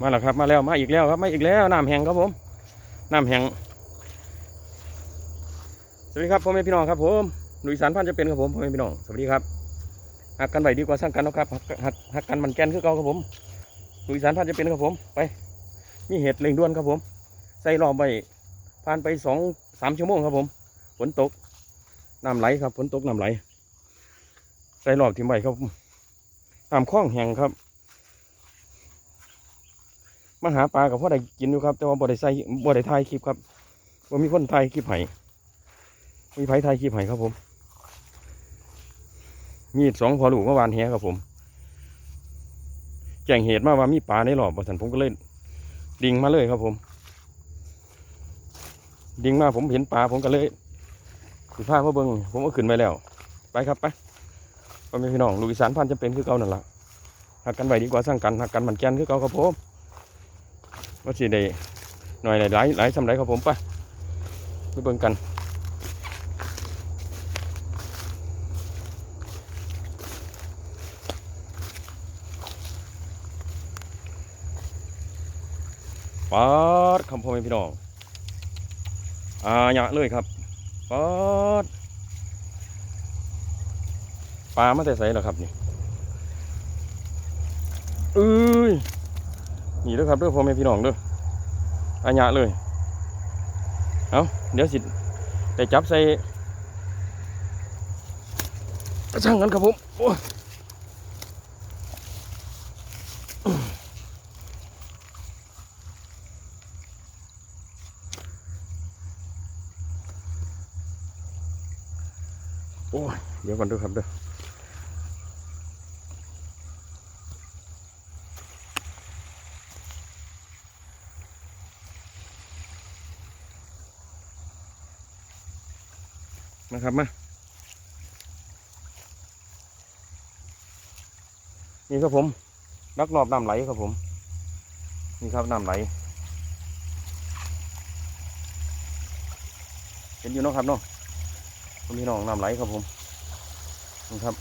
มาแล้วครับมาแล้วมาอีกแล้วครับมาอีกแล้วน้ำแห้งครับผมน้ำแห้งสวัสดีครับพ่อแม่พี่น้องครับผมหลุยสารพันจะเป็นครับผมพ่อแม่พี่น้องสวัสดีครับหักกันไหวดีกว่าสร้างกันนะครับหักหักกันมันแกนคือเก่าครับผมหลุยสารพันจะเป็นครับผมไป มีเหตุเร่งด่วนครับผม ใส่รอบไปผ่านไปสองสามชั่วโมงครับผมฝนตกน้ำไหลครับฝนตกน้ำไหล ใส่รอบที่ใบครับน้ำคลองแห้งครับ มาหาปลากับพ่อได้กินอยู่ครับ แต่ว่าบ่ได้ใส่บ่ได้ถ่ายคลิปครับว่ามีคนถ่ายคลิปไห้มีไผถ่ายคลิปไห้ครับผม มีดสองพอลูกเมื่อวานแหครับผมแจ้งเหตุมาว่ามีปลาในหลอบบ่สันผมก็เลยดิ่งมาเลยครับผม ดิ่งมาผมเห็นปลาผมก็เลยสิพามาเบิ่งผมก็ขึ้นไปแล้ว ไปครับไปพ่อแม่พี่น้องลูกอีสานพันจะเป็นคือเก่านั่นล่ะหักกันไว้ดีกว่าสร้างกันหักกันมันแกนคือเก่าครับผม ว่าสิได้หน่อยหลายหลายสำไรครับผมไปไปเบิ่งกันปาดคำพ่อแม่พี่น้องอาหยะเลยครับปาดปลามาแต่ใสแล้วครับนี่เอ้ย นี่ด้อครับเด้อพ่อแม่พี่น้องด้ออาญะเลย เอาเดี๋ยวสิได้จับใส่ช่างกันครับผมโอ้ยเดี๋ยวก่อนด้อครับเด้อ นะครับมานี่ครับผมลักลอบน้ำไหลครับผม นี่ครับน้ำไหล เห็นอยู่เนาะครับเนาะพี่น้องน้ำไหลครับผมนี่ครับ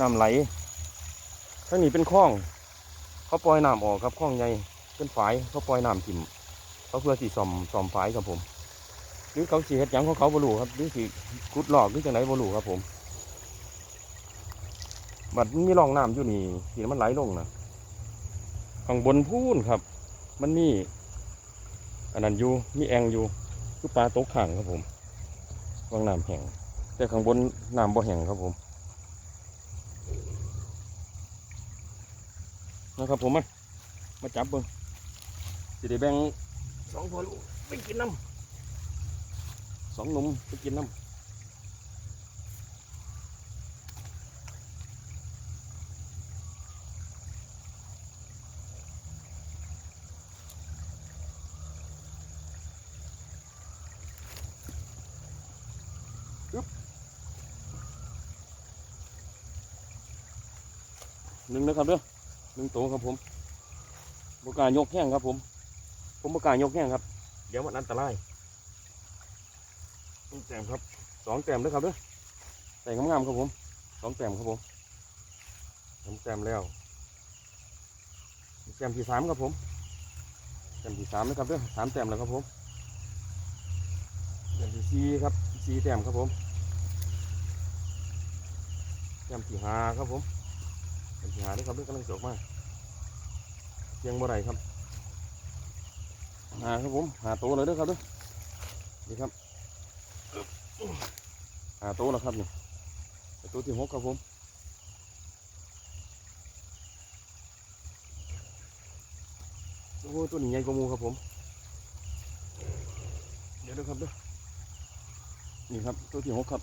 น้ำไหลทั้งนี้เป็นคลอง เขาปล่อยน้ำออกครับคลองใหญ่เป็นฝายเขาปล่อยน้ำถิ่มเขาเพื่อสีส่อมส่อมฝายครับผม รือเขาสีเฮ็ดหยังของเขาบรูครับหรือสีกุดหลอกหรือจังไรบรูครับ ผมบัดมีร่องน้ำอยู่นี่ที่มันไหลลงนะข้างบนพูนครับ มันมีอันนั้นอยู่มีแองอยู่คือปลาตกขังครับผมวางน้ำแห้งแต่ข้างบนน้ำบ่แห้งครับผมนะครับผมมามาจับเบิ่งสิได้แบ่งสองพอลูกไปกินน้ำ สองหนุ่มไปกินน้ำอึ๊บหนึ่งนะครับเด้อหนึ่งตัวครับผมบกล้ายกแห้งครับผม ผมบกล้ายกแห้งครับ เดี๋ยวมันอันตราย สองแต้มครับสองแต้มด้วยครับเด้อใส่งามๆครับผมสองแต้มครับผมสองแต้มแล้วแต้มที่สามครับผมแต้มที่สามนะครับเด้อสามแต้มแล้วครับผมแต้มที่สี่ครับสี่แต้มครับผมแต้มที่ห้าครับผมแต้มที่ห้าด้วยครับเด้อกำลังจบมาเพียงบ่ไรครับหาครับผมหาตัวเลยด้อครับด้อนี่ครับ หาตัวแล้วครับนี่ตัวที่หกครับผมโอ้ตัวนี้ใหญ่กว่ามูครับผม เดี๋ยวนะครับเด้อนี่ครับตัวที่หกครับ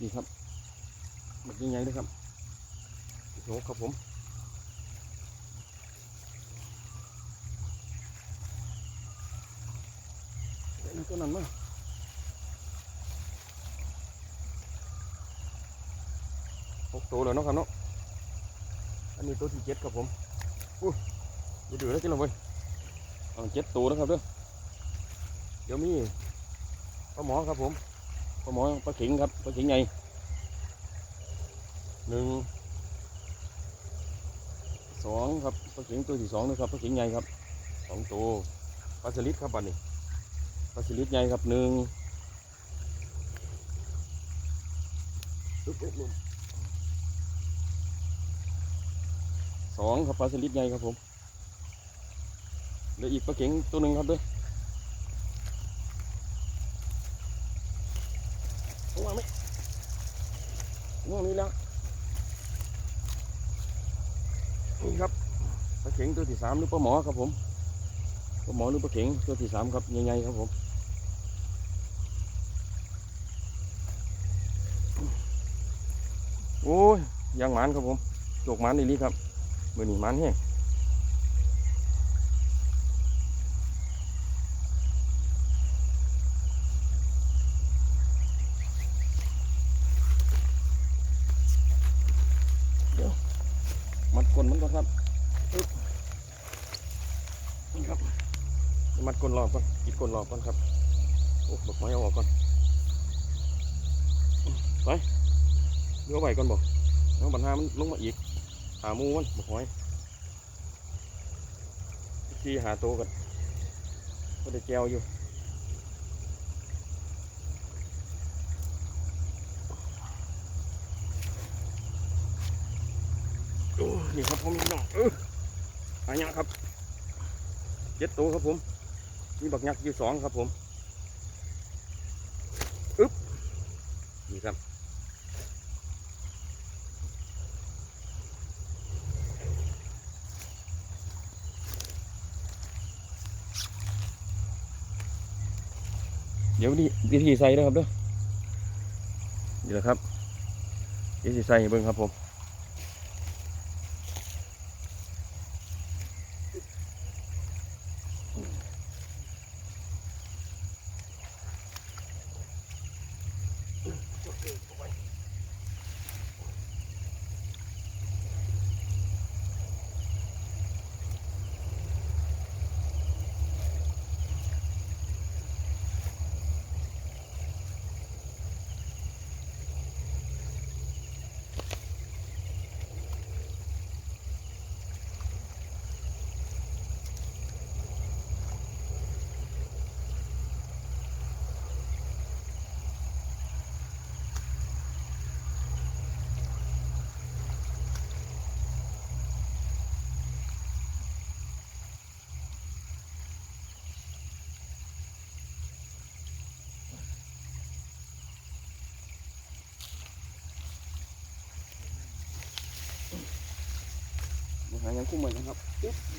นี่ครับมันใหญ่ๆเลยครับตัวที่หกครับผมเดี๋ยว ตัวนั้นมาหกตัวแล้วเนาะครับเนาะอันนี้ตัวที่เจ็ดครับผมอู้ยเดือดแล้วกินลงเอาเจ็ดตัวนะครับเด้อเดี๋ยวมีปลาหมอครับผมปลาหมอปลาขิงครับปลาขิงใหญ่หนึ่งสองครับปลาเข็งตัวที่สองนะครับปลาเข็งใหญ่ครับสองตัวปลาสลิดครับบัดนี้าสลิดใหญ่ครับหนึ่งอึ๊บอึ๊บอึ๊บสองครับปลาสลิดใหญ่ครับผมเหลืออีกปลาเข็งตัวหนึ่งครับเด้วยว่างไหมว่างนี้แล้วนี่ครับปลาเข็งตัวที่สามหรือปลาหมอครับผมปลาหมอหรือปลาเข็งตัวที่สามครับใหญ่ๆครับผมโอ้ ยางหมานครับผมโจกหมานนี่ลีครับมือนี่หมานแห้งมัดก้นมันก่อนครับอึ๊บนี่ครับ มัดก้นรอบก่อนกิดก้นรอบก่อนครับโอ้บักไม้เอาออกก่อนไปเดี๋ยวไว้ก่อนบอก แล้วปัญหามันลงมาอีก หามูมันบกหอยที่หาโตวกันก็ได้แจวอยู่นี่ครับผมน้องหายากครับเจ็ดตัวครับผม มีบักยักษ์อยู่สองครับผมอึ๊บนี่ครับ เดี๋ยวดีวิธีใส่นะครับเด้อนี่แหละครับวิธีใส่เบิ่งครับผม มาหายังคุ้มเหมือนกันครับ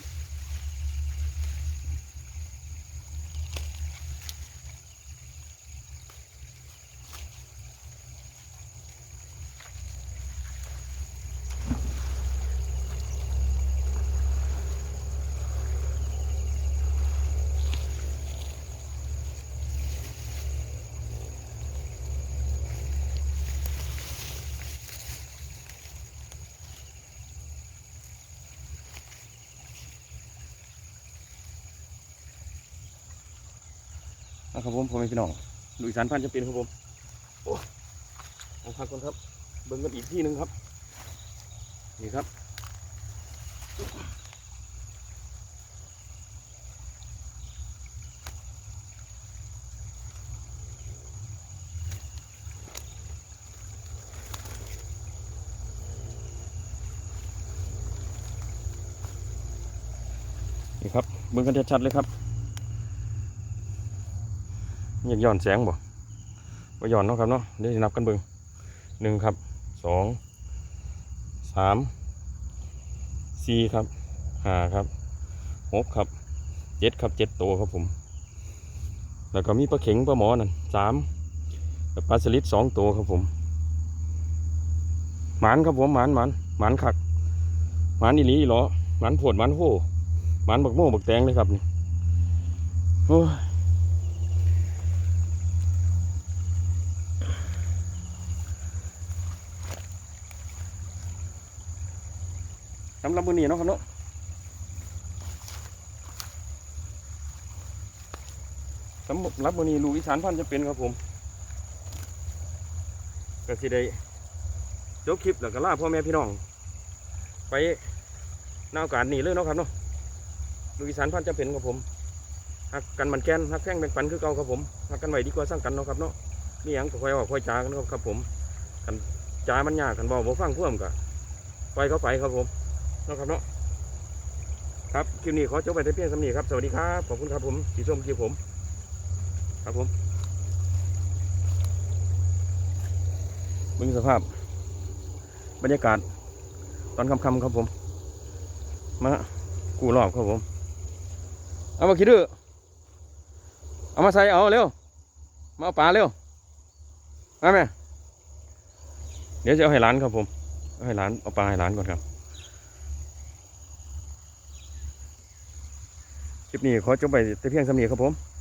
ครับผมผมเป็นพี่น้องลุยสารพันจะเป็นครับผมโอ้เอาพักก่อนครับ เบิ่งกันอีกที่หนึ่งครับ นี่ครับนี่ครับเบิ่งกันชัดๆเลยครับ อยากย้อนแสงบ่บ่ย้อนเนาะครับเนาะเดี๋ยวนับกันเบิ่งหนึ่งครับสองสามสี่ครับห้าครับหกครับเจ็ดครับเจ็ดตัวครับผม แล้วก็มีปลาเข็งปลาหมอนั่นสามปลาสลิดสองตัวครับผมหมานครับผมหมานหมานหมานคักหมานอีหลีอีหรอหมานผดหมานโหหมานบักโม่บักแตงเลยครับนี่โอ้ย สำหรับมือนี้เนาะครับเนาะสำหรับมือนี้ลูกอีสานพันธ์จะเป็นครับผมก็สิได้จบคลิปแล้วก็ลาพ่อแม่พี่น้อง ไปหน้าโอกาสนี้เลยเนาะครับเนาะลูกอีสานพันจะเป็นครับผมหักกันมันแกนหักแข้งแบ่งปันคือเก่าครับผมหักกันไว้ดีกว่าสร้างกันเนาะครับเนาะนี่ยังก็คอยว่าค่อยจากันครับผมกันจามันยากกันบอกบ่ฟังพ่วมกะปล่อยเขาไปครับผม นะครับเนาะครับคลิปนี้ขอจบไปแต่เพียงสำนีครับสวัสดีครับขอบคุณครับผมสีส้มคลิปผม ครับผมเบิ่งสภาพ บรรยากาศ ตอนค่ำๆครับผม มากูรอบครับผม เอามาคิดดื้อเอามาใส่เอาเร็วมาเอาปลาเร็วมาแม่เดี๋ยวจะเอาให้ร้านครับผม เอาให้ร้านเอาปลาให้ร้านก่อนครับ คลิปนี้ขอจบไปแต่เพียงสำนีครับผม